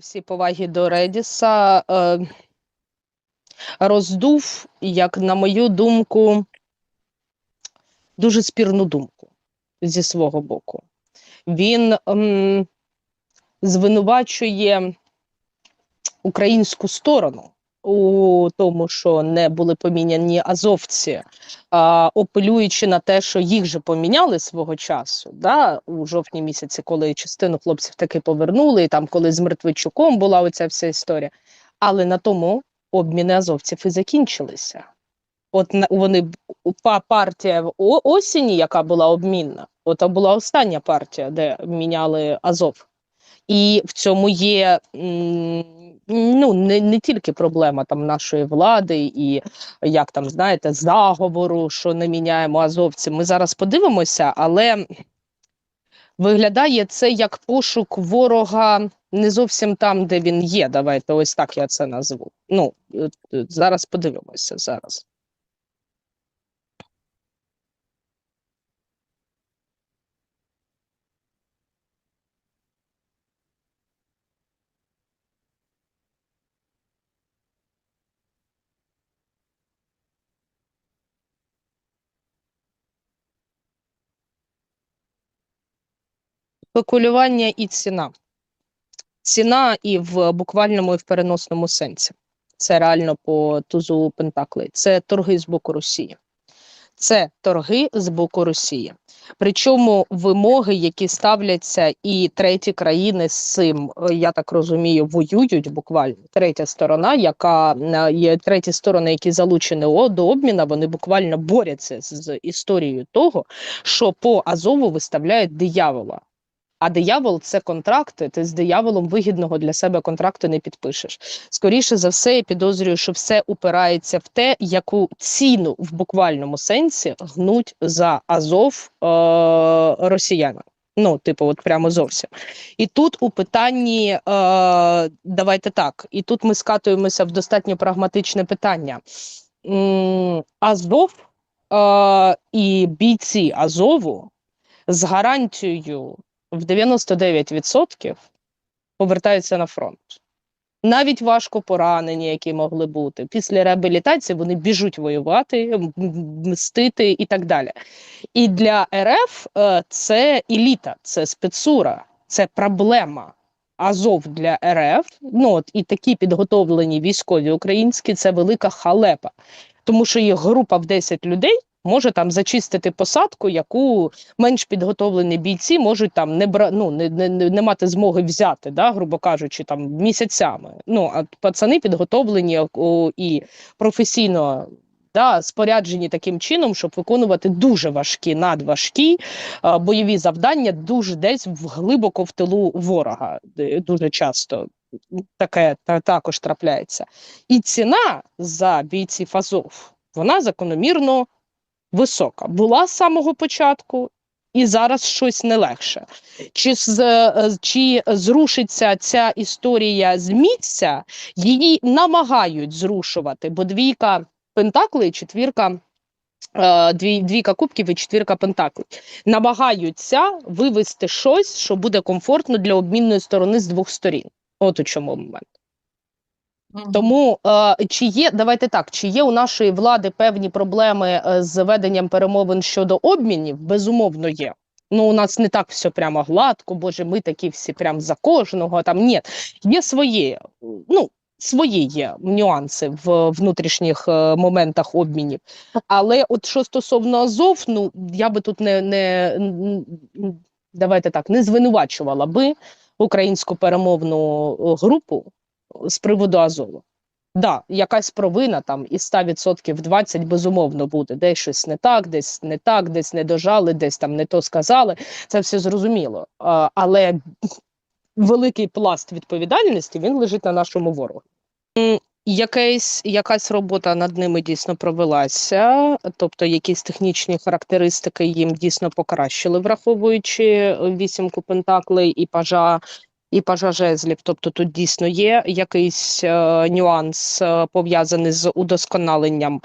всі поваги до Редіса, е, роздув, як на мою думку, дуже спірну думку зі свого боку. Він ем, звинувачує українську сторону у тому, що не були поміняні азовці, а, апелюючи на те, що їх же поміняли свого часу, да, у жовтні місяці, коли частину хлопців таки повернули, і там, коли з Мертвичуком була оця вся історія. Але на тому обміни азовців і закінчилися. От вони партія в яка була обмінна, от була остання партія, де міняли Азов. І в цьому є м, ну, не, не тільки проблема там нашої влади і як там знаєте, заговору, що не міняємо азовців. Ми зараз подивимося, але виглядає це як пошук ворога не зовсім там, де він є. Давайте ось так я це назву. Ну е, е, зараз подивимося зараз. Спекулювання і ціна. Ціна і в буквальному і в переносному сенсі. Це реально по тузу Пентакли. Це торги з боку Росії. Це торги з боку Росії. Причому вимоги, які ставляться, і треті країни з цим, я так розумію, воюють буквально. Третя сторона, яка е, є треті сторони, які залучені до обміна, вони буквально борються з історією того, що по Азову виставляють диявола. А диявол це контракти. Ти з дияволом вигідного для себе контракту не підпишеш. Скоріше за все, я підозрюю, що все упирається в те, яку ціну в буквальному сенсі гнуть за Азов е- росіянам. Ну, типу, от прямо зовсім. І тут у питанні, е, давайте так, і тут ми скатуємося в достатньо прагматичне питання. Азов е, і бійці Азову з гарантією в 99% повертаються на фронт. Навіть важко поранені, які могли бути. Після реабілітації вони біжуть воювати, мстити і так далі. І для РФ е, це еліта, це спецура, це проблема. Азов для РФ, ну от і такі підготовлені військові українські це велика халепа, тому що їх група в 10 людей може там зачистити посадку, яку менш підготовлені бійці можуть там не бра... ну, не, не, не мати змоги взяти, да, грубо кажучи, там місяцями. Ну а пацани підготовлені і професійно. Да, споряджені таким чином, щоб виконувати дуже важкі, надважкі е, бойові завдання, дуже десь в- глибоко в тилу ворога. Дуже часто таке та, також трапляється. І ціна за бійців Азов, вона закономірно висока. Була з самого початку, і зараз щось не легше. Чи, з, чи зрушиться ця історія з місця, її намагають зрушувати, бо двійка пентаклей, і четвірка. е, Дві, двійка кубків і четвірка пентаклей намагаються вивести щось, що буде комфортно для обмінної сторони з двох сторін. От у чому момент. Тому е, чи є, давайте так, чи є у нашої влади певні проблеми е, з веденням перемовин щодо обмінів? Безумовно, є. Ну, у нас не так все прямо гладко, боже, ми такі всі прям за кожного. Там ні, є свої, ну, свої є нюанси в внутрішніх е, моментах обмінів. Але от що стосовно Азов, ну я би тут не, не давайте так, не звинувачувала би українську перемовну е, групу з приводу Азову. Да, якась провина там із 100% 20 безумовно буде. Десь щось не так, десь не так, десь не дожали, десь там не то сказали. Це все зрозуміло. А, але великий пласт відповідальності він лежить на нашому ворогу. Якась, якась робота над ними дійсно провелася, тобто якісь технічні характеристики їм дійсно покращили, враховуючи вісімку пентаклей і пажа і пажа жезлів. Тобто тут дійсно є якийсь е, нюанс е, пов'язаний з удосконаленням.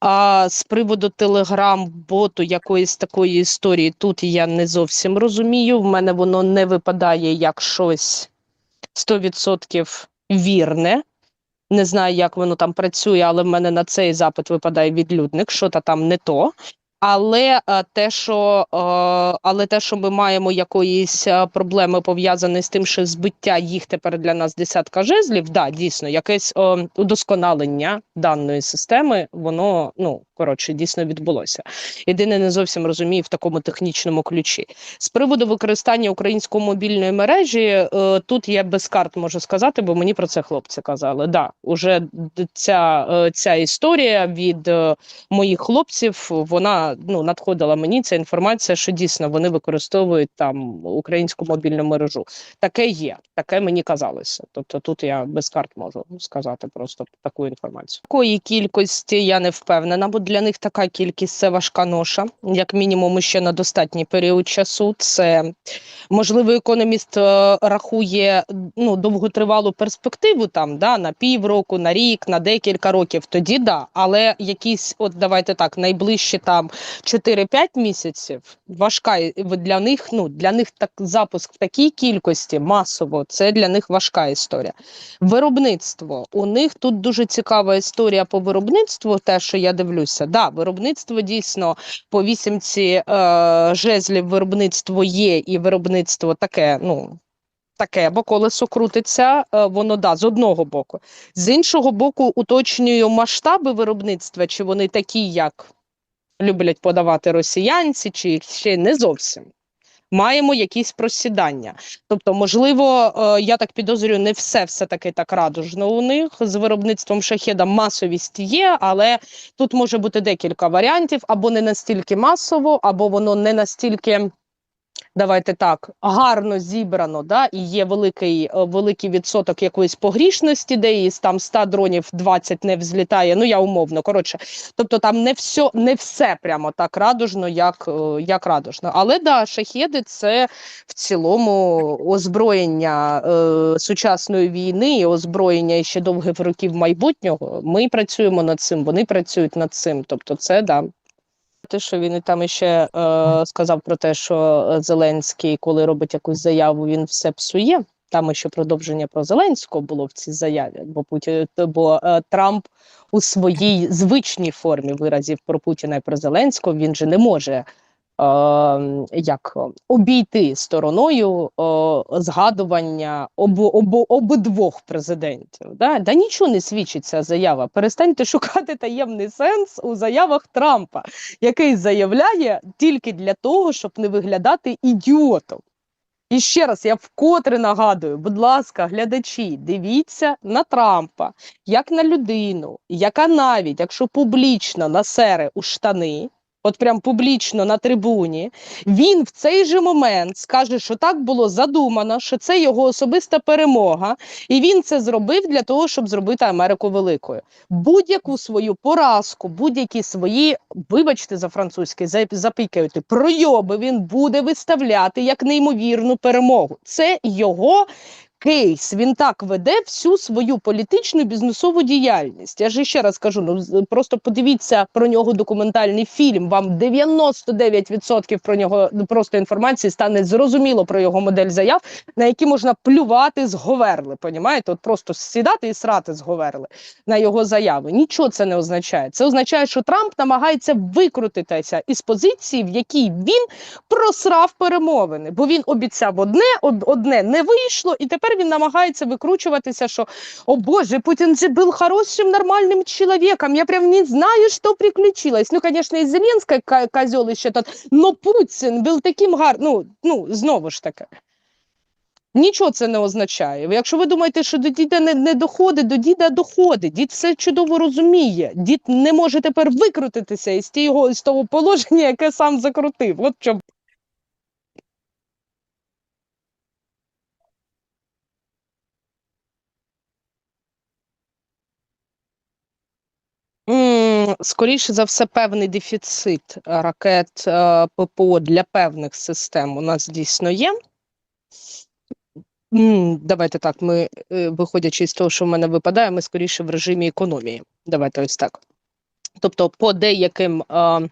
А з приводу телеграм-боту якоїсь такої історії тут я не зовсім розумію. В мене воно не випадає як щось 100% вірне. Не знаю, як воно там працює, але в мене на цей запит випадає відлюдник, що то там не то. Але е, те, що е, але те, що ми маємо якоїсь е, проблеми пов'язані з тим, що збиття їх тепер для нас десятка жезлів, да, дійсно, якесь удосконалення даної системи, воно ну коротше дійсно відбулося. Єдине, не зовсім розумію в такому технічному ключі. З приводу використання української мобільної мережі, тут я без карт можу сказати, бо мені про це хлопці казали. Да, уже ця, ця історія від моїх хлопців вона ну надходила мені ця інформація, що дійсно вони використовують там українську мобільну мережу. Таке є, таке мені казалося. Тобто тут я без карт можу сказати просто таку інформацію. Такої кількості я не впевнена, бо для них така кількість це важка ноша, як мінімум ще на достатній період часу. Це можливо, економіст е, рахує ну довготривалу перспективу там да на півроку, на рік, на декілька років. Тоді да, але якісь, от давайте так, найближчі там 4-5 місяців важка для них. Ну для них так запуск в такій кількості масово. Це для них важка історія. Виробництво у них тут дуже цікава історія по виробництву. Те, що я дивлюся, да, виробництво дійсно по вісімці е, жезлів виробництво є, і виробництво таке, ну. Таке, бо колесо крутиться, е, воно да, з одного боку. З іншого боку, уточнюю масштаби виробництва, чи вони такі, як люблять подавати росіянці, чи ще не зовсім. Маємо якісь просідання. Тобто, можливо, е, я так підозрюю, не все все таки так радужно у них з виробництвом шахеда масовість є, але тут може бути декілька варіантів, або не настільки масово, або воно не настільки. Давайте так гарно зібрано, да, і є великий, е, великий відсоток якоїсь погрішності, де із там 100 дронів 20 не взлітає. Ну я умовно. Коротше, тобто там не все, не все прямо так радужно, як, е, як радужно. Але да, шахеди це в цілому озброєння е, сучасної війни, і озброєння ще довгих років майбутнього. Ми працюємо над цим, вони працюють над цим. Тобто, це да. Те, що він і там ще е, сказав про те, що е, Зеленський, коли робить якусь заяву, він все псує. Там ще продовження про Зеленського було в цій заяві, бо Путін, бо е, Трамп у своїй звичній формі виразів про Путіна і про Зеленського він же не може е, як е, обійти стороною згадування об, об, обидвох президентів. Да? да нічого не свідчить ця заява. Перестаньте шукати таємний сенс у заявах Трампа, який заявляє тільки для того, щоб не виглядати ідіотом. І ще раз я вкотре нагадую, будь ласка, глядачі, дивіться на Трампа як на людину, яка навіть якщо публічно насере у штани, от прям публічно на трибуні, він в цей же момент скаже, що так було задумано, що це його особиста перемога, і він це зробив для того, щоб зробити Америку великою. Будь-яку свою поразку, будь-які свої, вибачте за французький, за- запікають пройоби, він буде виставляти як неймовірну перемогу. Це його. Кейс він так веде всю свою політичну бізнесову діяльність. Я ж ще раз кажу: ну просто подивіться про нього документальний фільм. Вам 99% про нього ну, просто інформації стане зрозуміло про його модель заяв, на які можна плювати з говерли. Понімаєте? От просто сідати і срати з говерли на його заяви. Нічого це не означає. Це означає, що Трамп намагається викрутитися із позиції, в якій він просрав перемовини, бо він обіцяв одне, одне не вийшло, і тепер він намагається викручуватися, що о Боже, Путін же був хорошим, нормальним чоловіком. Я прям не знаю, що приключилось. Ну, звісно, і Зеленська ка- козьол ще тот, но Путін був таким гарним. Ну, ну, знову ж таки. Нічого це не означає. Якщо ви думаєте, що до діда не, не доходить, до діда доходить. Дід все чудово розуміє. Дід не може тепер викрутитися із тієї з того положення, яке сам закрутив. От чому М, Скоріше за все, певний дефіцит ракет е, ППО для певних систем у нас дійсно є. Давайте так. Ми, е, виходячи з того, що в мене випадає, ми скоріше в режимі економії. Давайте ось так. Тобто, по деяким, е,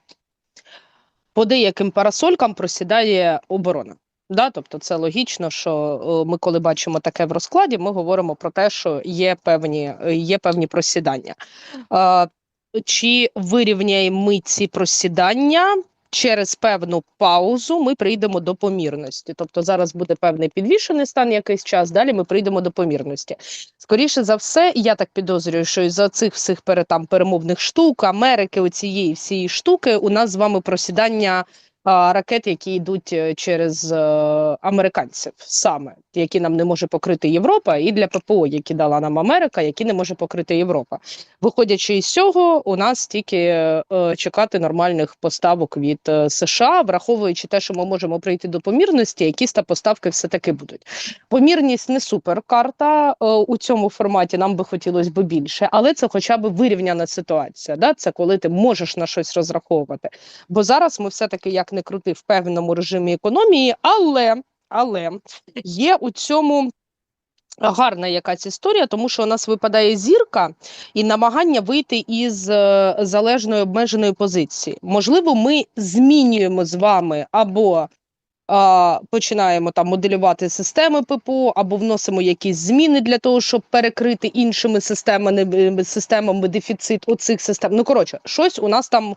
по деяким парасолькам просідає оборона. Да, тобто це логічно, що ми, коли бачимо таке в розкладі, ми говоримо про те, що є певні, є певні просідання. Чи вирівняємо ми ці просідання? Через певну паузу ми прийдемо до помірності. Тобто зараз буде певний підвішений стан якийсь час, далі ми прийдемо до помірності. Скоріше за все, я так підозрюю, що із-за цих всіх пере, там, перемовних штук, Америки, оцієї всієї штуки, у нас з вами просідання ракет, які йдуть е, через е, американців, саме які нам не може покрити Європа, і для ППО, які дала нам Америка, які не може покрити Європа. Виходячи із цього, у нас тільки е, чекати нормальних поставок від США, враховуючи те, що ми можемо прийти до помірності, якісь та поставки все таки будуть. Помірність не суперкарта у цьому форматі. Нам би хотілося б більше, але це хоча б вирівняна ситуація. Да? Це коли ти можеш на щось розраховувати. Бо зараз ми все таки як не крути в певному режимі економії, але, але є у цьому. Гарна якась історія, тому що у нас випадає зірка і намагання вийти із е, залежної обмеженої позиції. Можливо, ми змінюємо з вами або а, починаємо там моделювати системи ППО, або вносимо якісь зміни для того, щоб перекрити іншими системами, системами дефіцит оцих систем. Ну коротше, щось у нас там.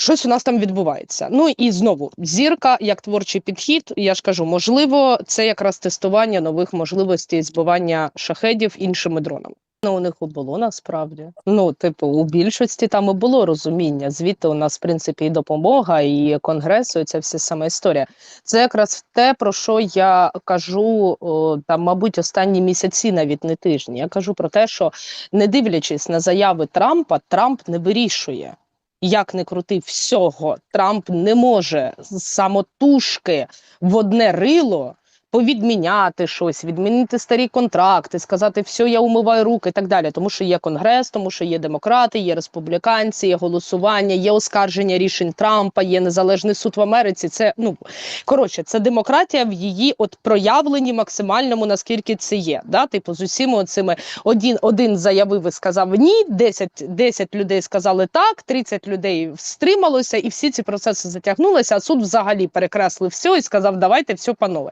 Щось у нас там відбувається. Ну і знову зірка як творчий підхід. Я ж кажу, можливо, це якраз тестування нових можливостей збивання шахедів іншими дронами. Ну, у них і було насправді. Ну, типу, у більшості там і було розуміння. Звідти у нас, в принципі, і допомога, і конгресу, і ця вся сама історія. Це якраз те, про що я кажу о, там, мабуть, останні місяці, навіть не тижні. Я кажу про те, що не дивлячись на заяви Трампа, Трамп не вирішує. Як не крути всього, Трамп не може самотужки в одне рило повідміняти щось, відмінити старі контракти, сказати, все, я умиваю руки і так далі. Тому що є конгрес, тому що є демократи, є республіканці, є голосування, є оскарження рішень Трампа, є незалежний суд в Америці. Це ну коротше, це демократія в її от проявленні максимальному, наскільки це є. Да? Типу, з усіма цими один, один заявив і сказав ні, 10, 10 людей сказали так, 30 людей стрималося, і всі ці процеси затягнулися. А суд взагалі перекреслив все і сказав, давайте все панове.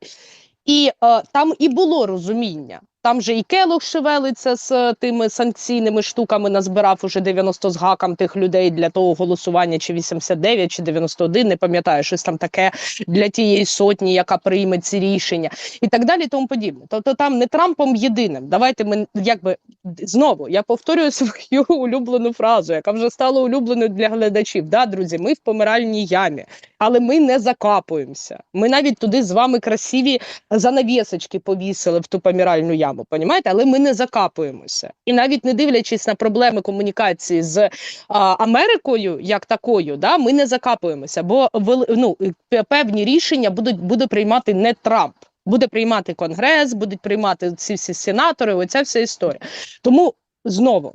І е, там і було розуміння. Там же і Келох шевелиться з е, тими санкційними штуками, назбирав уже 90 з гаком тих людей для того голосування, чи 89, чи 91, не пам'ятаю, щось там таке для тієї сотні, яка прийме ці рішення, і так далі, тому подібне. Тобто там не Трампом єдиним. Давайте ми якби знову я повторюю свою улюблену фразу, яка вже стала улюбленою для глядачів. Да, друзі, ми в помиральній ямі, але ми не закапуємося. Ми навіть туди з вами красиві занавісочки повісили в ту помиральну яму, понімаєте? Але ми не закапуємося. І навіть не дивлячись на проблеми комунікації з а, Америкою, як такою, да, ми не закапуємося, бо ну, певні рішення будуть буде приймати не Трамп. Буде приймати конгрес, будуть приймати ці всі сенатори. Оця вся історія. Тому знову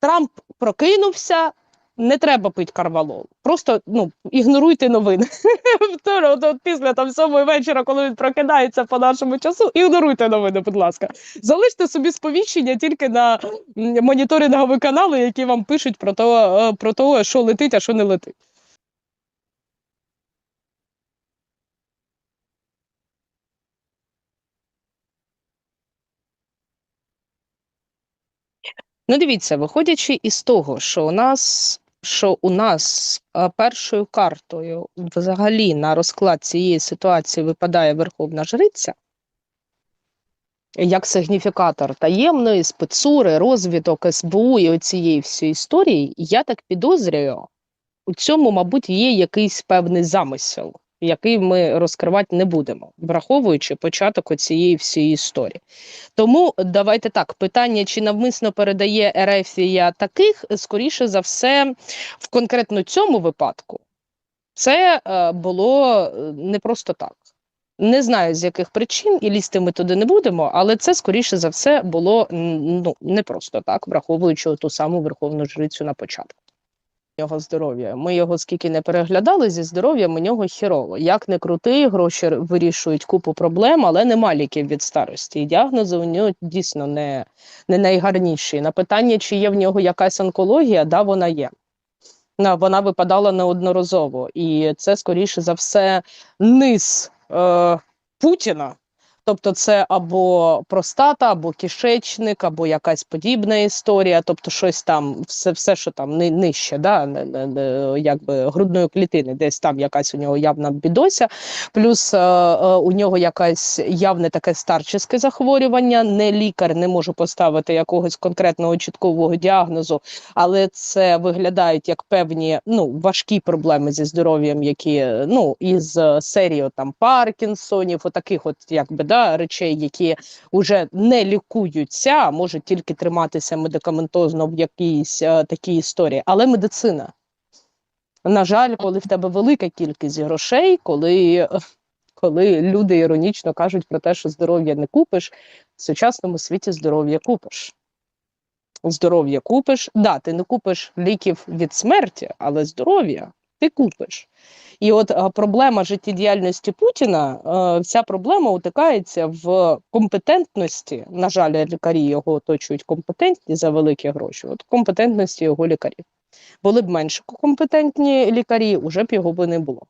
Трамп прокинувся. Не треба пити карвалол. Просто ну ігноруйте новини. Після там сьомої вечора, коли він прокидається по нашому часу, ігноруйте новини, будь ласка. Залиште собі сповіщення тільки на моніторингові канали, які вам пишуть про то, е, про те, що летить, а що не летить. Ну, дивіться, виходячи із того, що у нас, що у нас першою картою взагалі на розклад цієї ситуації випадає Верховна Жриця, як сигніфікатор таємної спецури, розвідок СБУ і оцієї всієї історії, я так підозрюю, у цьому, мабуть, є якийсь певний замисел, який ми розкривати не будемо, враховуючи початок цієї всієї історії. Тому давайте так: питання, чи навмисно передає Ерефія таких, скоріше за все, в конкретно цьому випадку, це е, було е, не просто так. Не знаю з яких причин, і лізти ми туди не будемо, але це скоріше за все було ну не просто так, враховуючи ту саму верховну жрицю на початку. Його здоров'я. Ми його скільки не переглядали зі здоров'ям, у нього хірово. Як не крути, гроші вирішують купу проблем, але нема ліків від старості. І діагнози у нього дійсно не, не найгарніші. На питання, чи є в нього якась онкологія, да, вона є. Вона випадала неодноразово, і це скоріше за все низ е, Путіна. Тобто, це або простата, або кишечник, або якась подібна історія, тобто щось там, все, все що там нижче, да, якби грудної клітини, десь там якась у нього явна бідося, плюс е, е, у нього якесь явне таке старчеське захворювання. Не лікар не може поставити якогось конкретного чіткового діагнозу, але це виглядають як певні ну важкі проблеми зі здоров'ям, які ну із е, серії там Паркінсонів, отаких, от якби да речей, які вже не лікуються, а можуть тільки триматися медикаментозно в якійсь е, такій історії. Але медицина. На жаль, коли в тебе велика кількість грошей, коли, коли люди іронічно кажуть про те, що здоров'я не купиш, в сучасному світі здоров'я купиш. Здоров'я купиш. Да, ти не купиш ліків від смерті, але здоров'я ти купиш. І от е, проблема життєдіяльності Путіна, е, вся проблема утикається в компетентності. На жаль, лікарі його оточують компетентні за великі гроші. От компетентності його лікарів. Були б менш компетентні лікарі, уже б його би не було.